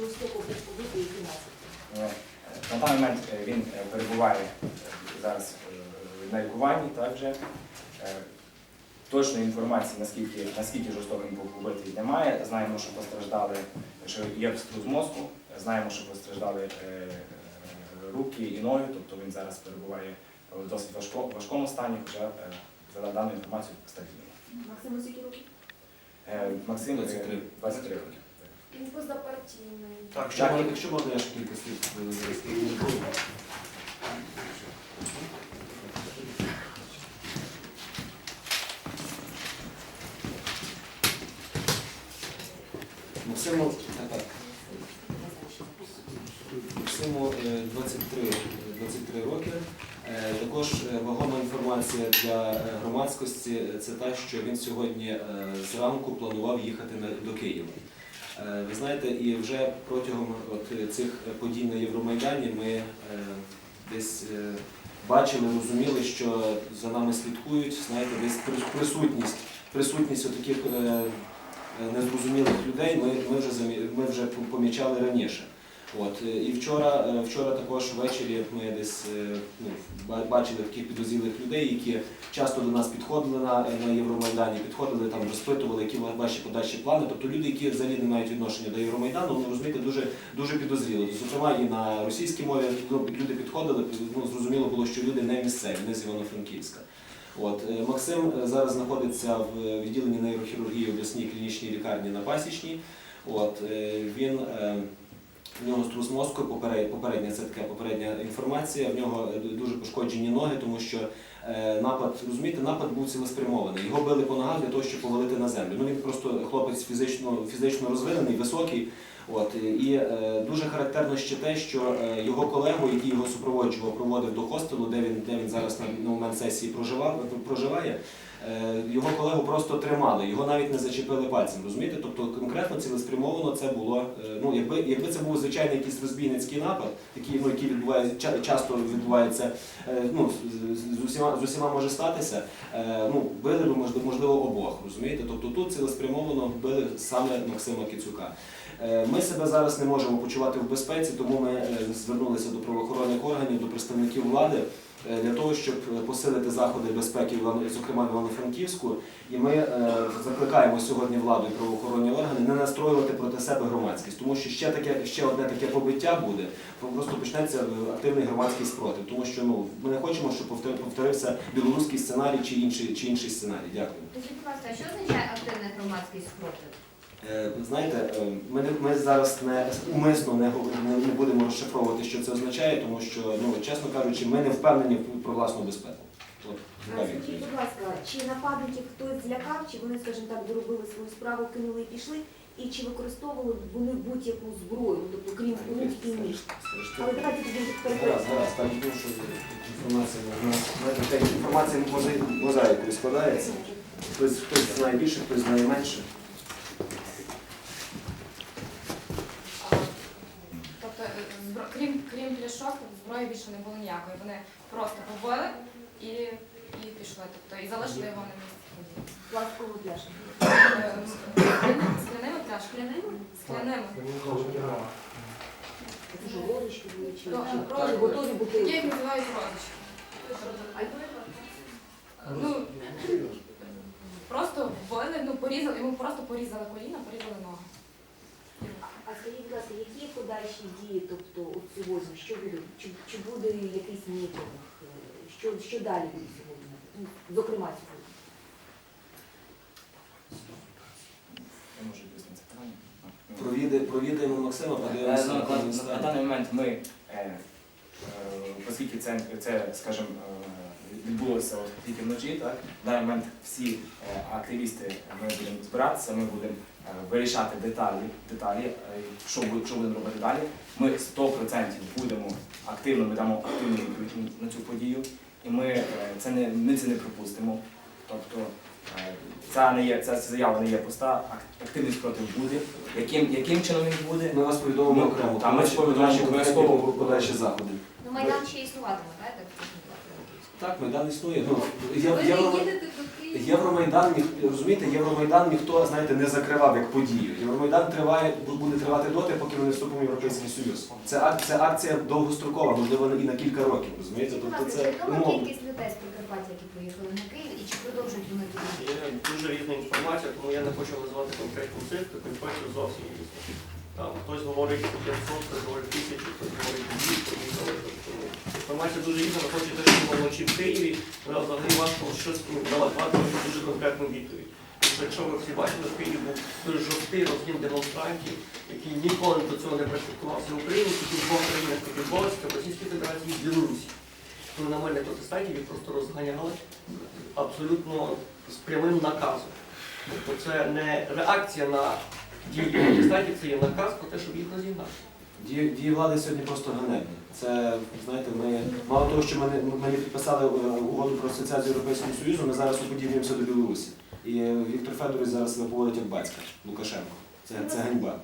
жорстоко які наслідки? Е, На даний момент е, він е, перебуває зараз на лікуванні, так вже. Точної інформації, наскільки, наскільки жорстоко він був побитий, немає. Знаємо, що постраждали, що є з мозку, знаємо, що постраждали руки і ноги, тобто він зараз перебуває в досить важко, важкому стані, хоча за даною інформацією стабільно. Максиму скільки років? Максим е, 23. 23 роки. Він позапартійний. Так, якщо можна, якщо можна, я ще кілька слів зараз. Максиму, так, так. Максиму е, 23, е, 23 роки. Е, Також е, вагома інформація для громадськості це те, що він сьогодні зранку планував їхати до Києва. Е, Ви знаєте, і вже протягом от цих подій на Євромайдані ми е, десь е, бачили, розуміли, що за нами слідкують, знаєте, десь присутність, присутність таких незрозумілих людей ми, ми, вже, ми вже помічали раніше. От, е, і вчора, е, вчора також ввечері ми десь е, ну, бачили таких підозрілих людей, які часто до нас підходили на, на Євромайдані, підходили там, розпитували, які ваші подальші плани. Тобто люди, які взагалі не мають відношення до Євромайдану, вони розумієте, дуже, дуже підозріли. Зокрема, і на російській мові ну, люди підходили, ну, зрозуміло було, що люди не місцеві, не з Івано-Франківська. От, Максим зараз знаходиться в відділенні нейрохірургії обласній клінічній лікарні на Пасічній. От, він, в нього струс мозку, поперед- попередня, це така попередня інформація. В нього е, дуже пошкоджені ноги, тому що е, напад, розумієте, напад був цілеспрямований. Його били по ногах для того, щоб повалити на землю. Ну він просто хлопець фізично, фізично розвинений, високий. От, і е, дуже характерно ще те, що е, його колегу, який його супроводжував, проводив до хостелу, де він, де він зараз на, на момент сесії проживав, проживає, його колегу просто тримали, його навіть не зачепили пальцем. Розумієте? Тобто конкретно цілеспрямовано це було. е, ну, якби, якби це був звичайний якийсь розбійницький напад, такий, ну, який відбувається, ча- часто відбувається, е, ну, з, усіма, з усіма може статися, е, ну, били б можливо, обох. Розумієте? Тобто тут цілеспрямовано били саме Максима Кицюка. Е, Ми себе зараз не можемо почувати в безпеці, тому ми е, звернулися до правоохоронних органів, до представників влади е, для того, щоб е, посилити заходи безпеки, зокрема в Івано-Франківську. І ми е, закликаємо сьогодні владу і правоохоронні органи не настроювати проти себе громадськість, тому що ще таке, ще одне таке побиття буде. Просто почнеться е, активний громадський спротив, тому що ну ми не хочемо, щоб повтор- повторився білоруський сценарій чи інший чи інший сценарій. Дякую. Скажіть, будь ласка, що означає активний громадський спротив? Е, ви Знаєте, е, ми, ми зараз не умисно не, не, будемо розшифровувати, що це означає, тому що, ну, чесно кажучи, ми не впевнені про власну безпеку. От, Скажіть, будь ласка, чи нападників хтось злякав, чи вони, скажімо так, доробили свою справу, кинули і пішли, і чи використовували вони будь-яку зброю, ну, тобто крім рук і ніж? Але давайте тоді переходимо. гаразд, там тому, що інформація у нас інформація мозаїкою складається. Хтось, хтось знає більше, хтось знає менше. Тобто, е, збро- крім, крім пляшок, зброї більше не було ніякої. Вони просто побили і, і пішли. Тобто, і залишили його на місці. Пластикову пляшку. Е, Скляними, скляними пляшками. Sкляними. Це були, чи, чи, готові бутилки. Я їх називаю. Ну, просто вбили, ну, порізали, йому просто порізали коліна, порізали ноги. А скажіть, будь ласка, які подальші дії, тобто от сьогодні, що буде? Чи, чи буде якийсь мітинг? Що, що далі буде сьогодні? Ну, Зокрема сьогодні. Я можу пояснити це питання. Провіди, провідаємо Максима, Е, подивимося. на- як на- На даний момент ми, е, е, оскільки це, це скажімо, е, відбулося от тільки вночі, так, в даний момент всі е, активісти ми будемо збиратися, ми будемо вирішати деталі, деталі е, що, буде- що будемо робити далі. Ми 100% будемо активно, ми дамо активну відповідь на цю подію, і ми, е, це не, ми це не пропустимо. Тобто е, ця, не є, ця заява не є пуста, ак- активний спротив буде. Яким, яким чином він буде? Ми вас повідомимо Ну, окремо. та, ми повідомимо обов'язково. подальші заходи. Ну, Майдан ще існуватиме, так? так? Майдан існує. Ну, я, Ви я, Євромайдан, розумієте, Євромайдан ніхто, знаєте, не закривав як подію. Євромайдан триває, буде тривати доти, поки ми не вступимо в Європейський Союз. Це, ак- це акція довгострокова, можливо, і на кілька років, розумієте? Тобто ласка, це умовно. кількість людей з Прикарпаття, які приїхали на Київ, і чи продовжують вони туди? Є дуже різна інформація, тому я не хочу називати конкретні цифри, тим паче зовсім різні. Там хтось говорить 500, хтось говорить 1000, хтось говорить 200, поїхали. Тому інформація дуже різна, ви хочете, щоб було вночі в Києві, взагалі важко щось давати дуже конкретну відповідь. Тому що якщо ви всі бачили, в Києві був дуже жорсткий розгін демонстрантів, які ніколи до цього не практикувався в Україні, тільки в двох країнах тільки Польська, Російській Федерації і Білорусі. Коли нормальних протестантів їх просто розганяли абсолютно з прямим наказом. Тобто це не реакція на дії протестантів, це є наказ про те, щоб їх розігнати. Дії, влади сьогодні просто ганебні. Це, знаєте, ми мало того, що ми не, підписали е, угоду про асоціацію Європейського Союзу, ми зараз уподібнюємося до Білорусі. І Віктор Федорович зараз себе поводить як батька Лукашенко. Це, це ганьба.